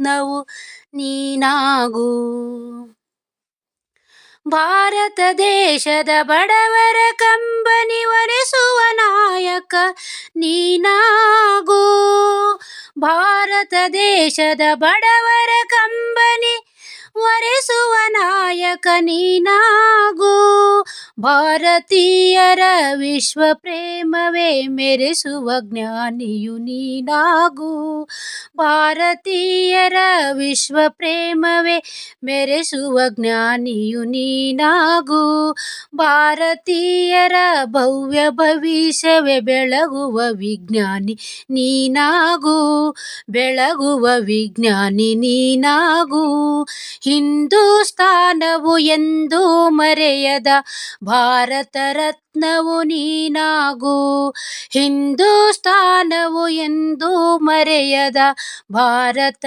ರತ್ನವು ನೀನಾಗು. ಭಾರತ ದೇಶದ ಬಡವರ ಕಂಬನಿ ಒರೆಸುವ ನಾಯಕ ನೀನಾಗು. ಭಾರತ ದೇಶದ ಬಡವರ ಕಂಬನಿ ಒರೆಸುವ ನಾಯಕ ನೀನಾಗು. ಭಾರತೀಯರ ವಿಶ್ವ ಪ್ರೇಮವೇ ಮೆರೆಸುವ ಜ್ಞಾನಿಯು ನೀನಾಗು. ಭಾರತೀಯರ ವಿಶ್ವ ಪ್ರೇಮವೇ ಮೆರೆಸುವ ಜ್ಞಾನಿಯು ನೀನಾಗು. ಭಾರತೀಯರ ಭವ್ಯ ಭವಿಷ್ಯವೇ ಬೆಳಗುವ ವಿಜ್ಞಾನಿ ನೀನಾಗು, ಬೆಳಗುವ ವಿಜ್ಞಾನಿ ನೀನಾಗು. ಹಿಂದೂಸ್ತಾನವು ಎಂದು ಮರೆಯದ ಭಾರತ ರತ್ನವು ನೀನಾಗು. ಹಿಂದೂಸ್ತಾನವು ಎಂದು ಮರೆಯದ ಭಾರತ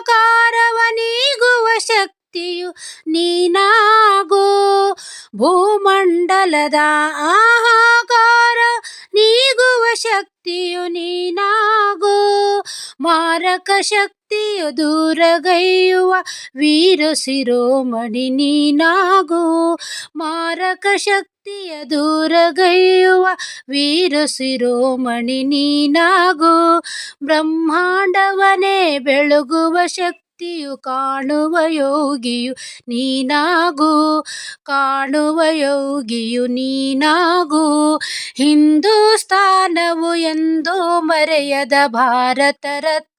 ಭೂಮಂಡಲದ ಆಹಾಕಾರ, ನೀಗುವ ಶಕ್ತಿಯು ನೀನಾಗು. ಮಾರಕ ಶಕ್ತಿಯು ದೂರಗೈಯುವ ವೀರ ಶಿರೋಮಣಿ ನೀನಾಗು. ಮಾರಕ ಶಕ್ತಿಯ ದೂರಗೈಯುವ ವೀರ ಶಿರೋಮಣಿ ನೀನಾಗೋ. ಬ್ರಹ್ಮಾಂಡವನೇ ಬೆಳಗುವ ಶಕ್ತಿಯು ಕಾಣುವ ಯೋಗಿಯು ನೀನಾಗು. ಕಾಣುವ ಯೋಗಿಯು ನೀನಾಗು. ಹಿಂದೂಸ್ತಾನವು ಎಂದು ಮರೆಯದ ಭಾರತ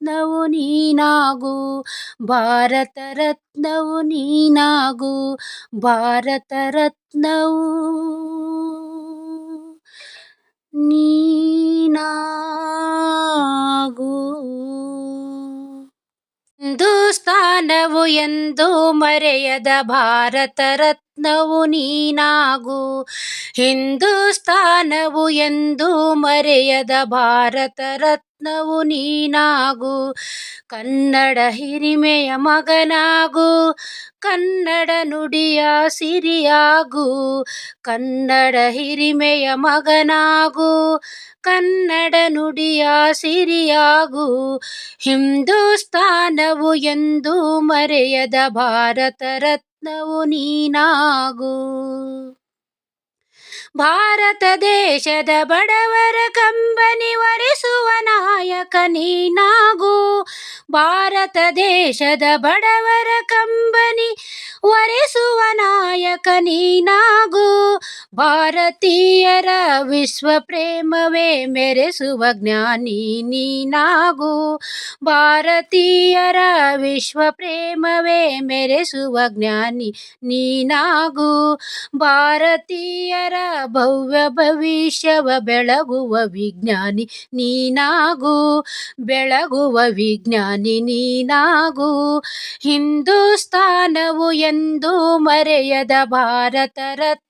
ರತ್ನವು ನೀನಾಗು ಭಾರತ ರತ್ನವು ನೀನಾಗು ಭಾರತ ರತ್ನವು ನೀನಾಗು. ಹಿಂದೂಸ್ತಾನವು ಎಂದು ಮರೆಯದ ಭಾರತ ರತ್ನವು ನೀನಾಗು. ಹಿಂದೂಸ್ತಾನವು ಎಂದು ಮರೆಯದ ಭಾರತ ರತ್ನವು ನೀನಾಗು. ಕನ್ನಡ ಹಿರಿಮೆಯ ಮಗನಾಗು, ಕನ್ನಡ ನುಡಿಯ ಸಿರಿಯಾಗು, ಕನ್ನಡ ಹಿರಿಮೆಯ ಮಗನಾಗು, ಕನ್ನಡ ನುಡಿಯ ಸಿರಿಯಾಗು. ಹಿಂದೂಸ್ತಾನವು ಎಂದು ಮರೆಯದ ಭಾರತ ರತ್ನವು ನೀನಾಗು. ಭಾರತ ದೇಶದ ಬಡವರ ಕಂಬನಿ ಒರೆಸುವ ನಾಯಕ ನೀನಾಗು. ಭಾರತ ದೇಶದ ಬಡವರ ಕಂಬನಿ ಒರೆಸುವ ನಾಯಕ ನೀನಾಗು. ಭಾರತೀಯರ ವಿಶ್ವ ಪ್ರೇಮವೇ ಮೆರೆಸುವ ಜ್ಞಾನಿ ನೀನಾಗು. ಭಾರತೀಯರ ವಿಶ್ವ ಪ್ರೇಮವೇ ಮೆರೆಸುವ ಜ್ಞಾನಿ ನೀನಾಗು. ಭಾರತೀಯರ ಭವ್ಯ ಭವಿಷ್ಯವ ಬೆಳಗುವ ವಿಜ್ಞಾನಿ ನೀನಾಗು. ಬೆಳಗುವ ವಿಜ್ಞಾನಿ ನೀನಾಗು. ಹಿಂದೂಸ್ತಾನವು ಎಂದು ಮರೆಯದ ಭಾರತ ರತ್ನ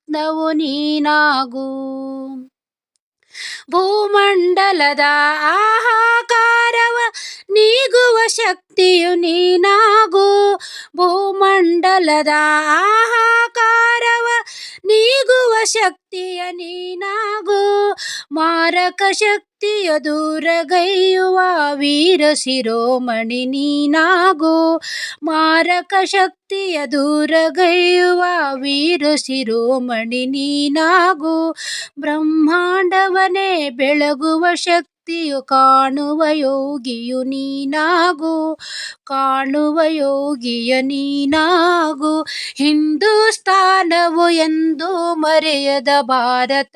ರತ್ನವು ನೀನಾಗು. ಭೂಮಂಡಲದ ಆಹಾಕಾರವ ನೀಗುವ ಶಕ್ತಿಯು ನೀನಾಗು. ಭೂಮಂಡಲದ ಆಹಾಕಾರವ ನೀಗುವ ಶಕ್ತಿಯ ನೀನಾಗು. ಮಾರಕ ಶಕ್ತಿಯ ದೂರಗೈಯುವ ವೀರ ಶಿರೋಮಣಿ ನೀನಾಗು. ಮಾರಕ ಶಕ್ತಿಯ ದೂರಗೈಯುವ ವೀರ ಶಿರೋಮಣಿ ನೀನಾಗು. ಬ್ರಹ್ಮಾಂಡವನೇ ಬೆಳಗುವ ಶಕ್ತಿಯು ಕಾಣುವ ಯೋಗಿಯು ನೀನಾಗು ಕಾಣುವ ಯೋಗಿಯ ನೀನಾಗು. ಹಿಂದೂಸ್ತಾನವು ಎಂದು ಮರೆಯದ ಭಾರತ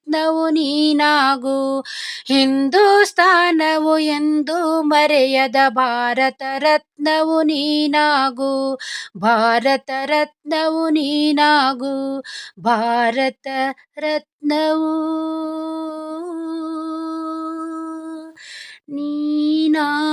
ರತ್ನವು ನೀನಾಗು. ಹಿಂದೂಸ್ತಾನವು ಎಂದು ಮರೆಯದ ಭಾರತ ರತ್ನವು ನೀನಾಗು. ಭಾರತ ರತ್ನವು ನೀನಾಗು. ಭಾರತ ರತ್ನವು ನೀನಾ